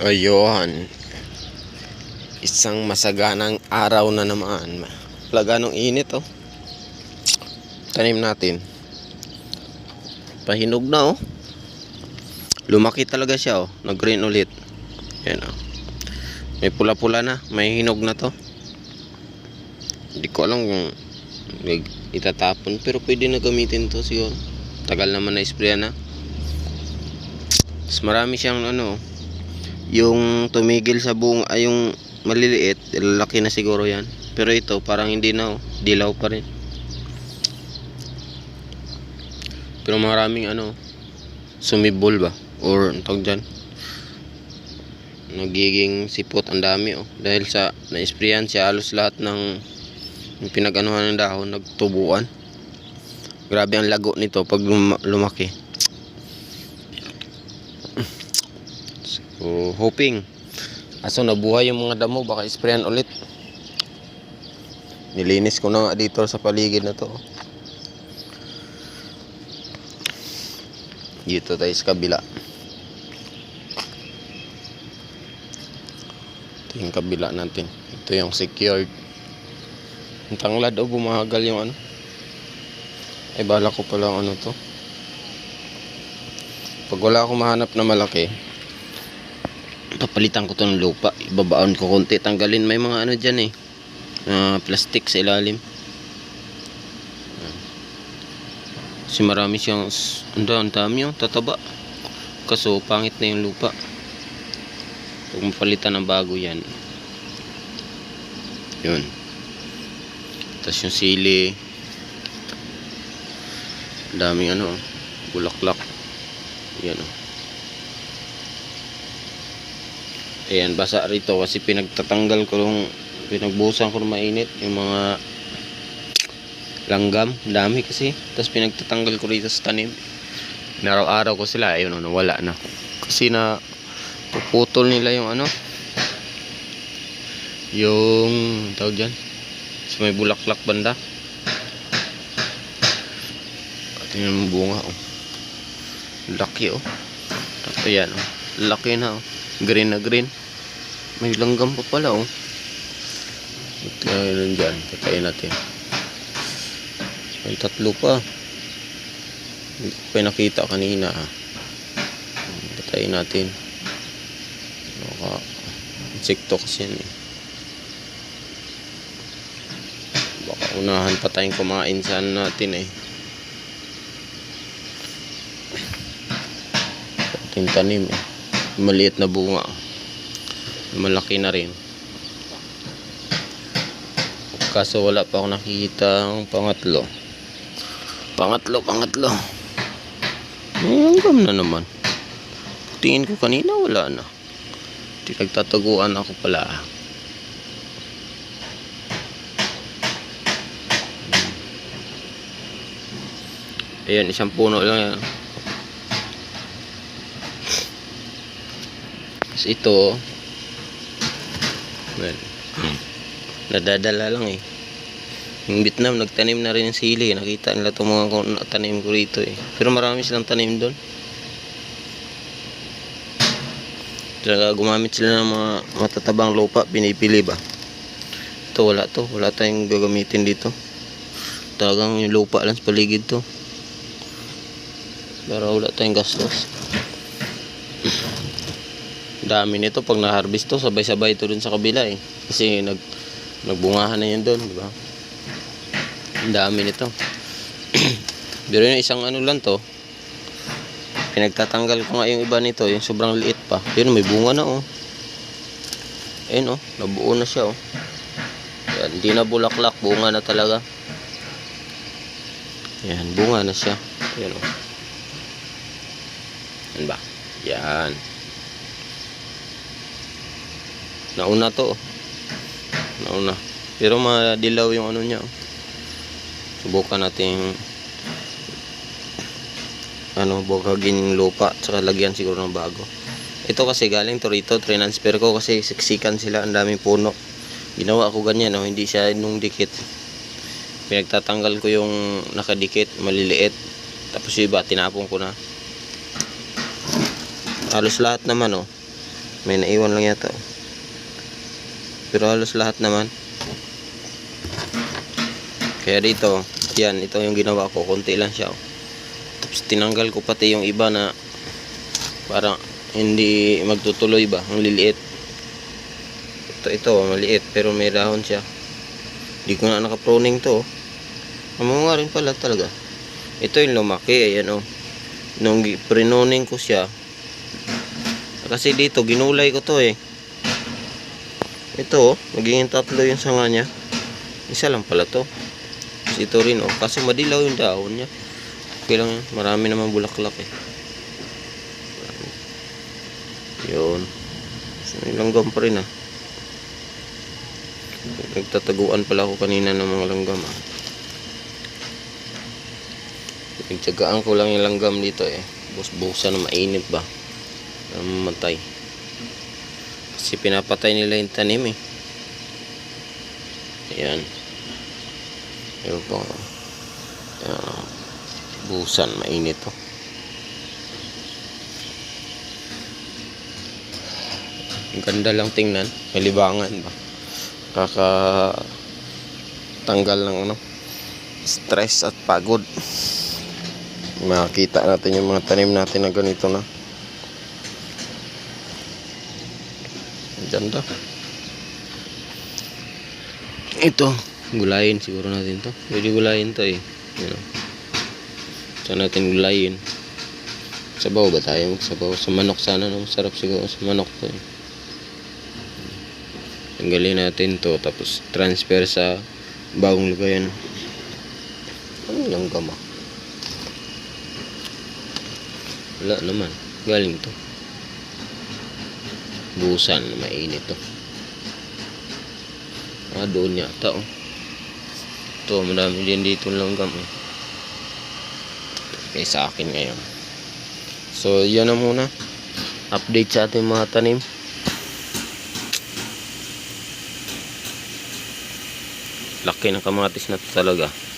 Ayun. Isang masaganang araw na naman. Laganong init oh. Tanim natin. Pahinog na oh. Lumaki talaga siya oh. Nag-green ulit. Yan oh. May pula-pula na. May hinog na to. Hindi ko alam kung itatapon. Pero pwede na gamitin to siguro. Tagal naman na spray na. Mas marami siyang ano yung tumigil sa buong ay yung maliliit lalaki na siguro yan. Pero ito parang hindi na oh. dilaw pa rin. Pero maraming ano sumibol ba? Or tawag dyan? Nagiging sipot. Ang dami oh. Dahil sa na-sprayan siya halos lahat ng pinag-anuhan ng dahon nagtubuan. Grabe ang lago nito pag lum- lumaki So, hoping. Aso nabuhay yung mga damo, baka sprayan ulit. Nilinis ko na nga dito sa paligid na to. Dito tayo sa kabila. Ito yung kabila natin. Ito yung secured. Ang tanglad o bumahagal yung ano. Ay bala ko pala ano to. Pag wala akong mahanap na malaki, papalitan ko to ng lupa. Ibabaon ko konti. Tanggalin may mga ano dyan eh. Na plastic sa ilalim. Kasi marami siyang ang da- ang dami yung tataba. Kaso pangit na yung lupa. Pag mapalitan ng bago yan. Yun. Tapos yung sili. Daming ano bulaklak. Yan oh Ayan, basa rito kasi pinagtatanggal ko yung pinagbusan ko ng mainit yung mga langgam, Ang dami kasi. Tapos pinagtatanggal ko rito sa tanim. Naraw-araw ko sila, ayun, ano, wala na. Kasi na puputol nila yung ano, yung tawag dyan, sa may bulaklak banda. Tingnan mo bunga, oh. Laki, oh. Ayan, oh. Laki na, oh. Green na green. May langgam pa pala oh. Ito yun dyan. Patayin natin. May tatlo pa. Hindi ko pa nakita kanina ha. Patayin natin. Baka insekto kasi yan eh. Baka unahan pa tayong kumain saan natin eh. Ating tanim eh. Maliit na bunga malaki na rin. Kaso wala pa ako nakikita ang pangatlo. Pangatlo pangatlo. Hanggang na naman. Tingin ko kanina wala na. Di nagtataguan ako pala. Ayan isang puno lang yan. Tapos ito well, nadadala lang eh. Yung Vietnam nagtanim na rin ng sili. Nakita nila itong mga tanim ko rito eh. Pero marami silang tanim doon. Talaga gumamit sila ng mga matatabang lupa pinipili ba? Ito wala to. Wala tayong gagamitin dito. Talagang yung lupa lang sa paligid to. Pero wala tayong gastos dami nito pag na-harvest to sabay-sabay ito dun sa kabila eh. Kasi nag nagbungahan na yun doon di ba? Ang dami nito. Pero yung isang ano lang to. Pinagtatanggal ko nga yung iba nito yung sobrang liit pa. Yun may bunga na oh. Ayun oh nabuo na siya oh. Yan, hindi na bulaklak bunga na talaga. Yan bunga na siya. Yan oh. Yan ba? Yan nauna to. Oh. nauna. Pero madilaw yung ano niya. Oh. subukan natin ano bukagin yung lupa tsaka lagyan siguro ng bago. Ito kasi galing to rito transfer ko kasi siksikan sila ang daming puno. Ginawa ko ganyan oh, hindi siya nung dikit. Pinagtatanggal ko yung nakadikit maliliit. Tapos yung iba tinapon ko na. Halos lahat naman oh. May naiwan lang yata. Pero halos lahat naman. Kaya dito, yan, ito yung ginawa ko. Konti lang siya. oh. Tapos tinanggal ko pati yung iba na parang hindi magtutuloy ba. Ang liliit. Ito, ito, maliit. Pero may dahon siya. Hindi ko na nakaproning to. oh. Mamunga rin pala talaga. Ito yung lumaki. Ayan oh. Nung prinoning ko siya. Kasi dito, ginulay ko to eh. Ito oh. Magiging tatlo yung sanga niya. Isa lang pala to. Tapos ito rin oh. Kasi madilaw yung dahon niya. Okay lang yan. Marami naman bulaklak eh. Yun. So, langgam pa rin ah. Nagtataguan pala ako kanina ng mga langgam ah. Nagtsagaan ko lang yung langgam dito eh. Bus-busan na mainit ba. Na mamatay. Kasi pinapatay nila yung tanim eh. Ayan. Ayun po. Ayan. oh. Busan, mainit to. Ang ganda lang tingnan. May libangan ba? Kaka tanggal ng ano stress at pagod makita natin yung mga tanim natin na ganito na ganda. Ito gulayin siguro natin to. Pwede gulayin to eh. You saan natin gulayin? Sabaw ba tayo? Sabaw sa manok sana no? sarap siguro sa manok to eh. Tanggalin natin to tapos transfer sa bagong lugayan ano lang gama? Wala naman. Galing to busan mainit to. Ah doon yata oh. To madami din dito langgam eh. Okay sa akin ngayon. So yan na muna. Update sa ating mga tanim. Laki ng kamatis na talaga